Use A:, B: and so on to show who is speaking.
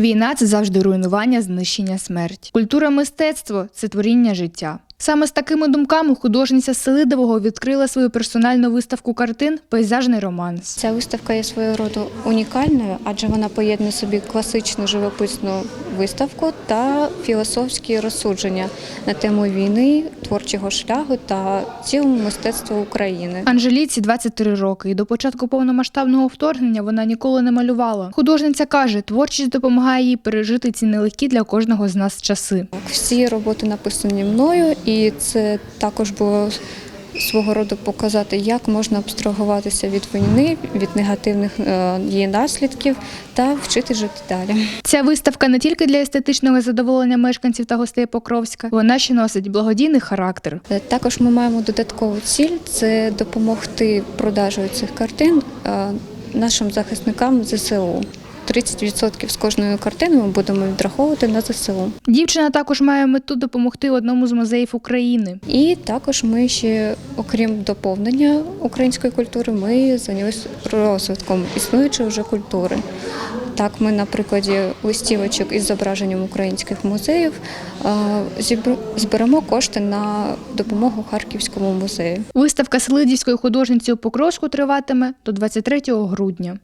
A: Війна це завжди руйнування, знищення, смерть. Культура мистецтво це творіння життя. Саме з такими думками художниця з Селидового відкрила свою персональну виставку картин Пейзажний романс.
B: Ця виставка є свого роду унікальною, адже вона поєднує собі класичну живописну виставку та філософські розсудження на тему війни, творчого шляху та цілому мистецтва України.
A: Анжеліці 23 роки, і до початку повномасштабного вторгнення вона ніколи не малювала. Художниця каже, творчість допомагає їй пережити ці нелегкі для кожного з нас часи.
B: Всі роботи написані мною, і це також було свого роду показати, як можна абстрагуватися від війни, від негативних е, її наслідків та вчити жити далі.
A: Ця виставка не тільки для естетичного задоволення мешканців та гостей Покровська, вона ще носить благодійний характер.
B: Е, Також ми маємо додаткову ціль це допомогти продажею цих картин е, нашим захисникам ЗСУ. 30% з кожної картини ми будемо відраховувати на ЗСУ.
A: Дівчина також має мету допомогти одному з музеїв України.
B: І також ми ще, окрім доповнення української культури, ми зайнялися розвитком існуючої вже культури. Так, ми на прикладі листівочок із зображенням українських музеїв е, зберемо кошти на допомогу Харківському музею.
A: Виставка Селидівської художниці у Покровську триватиме до 23 грудня.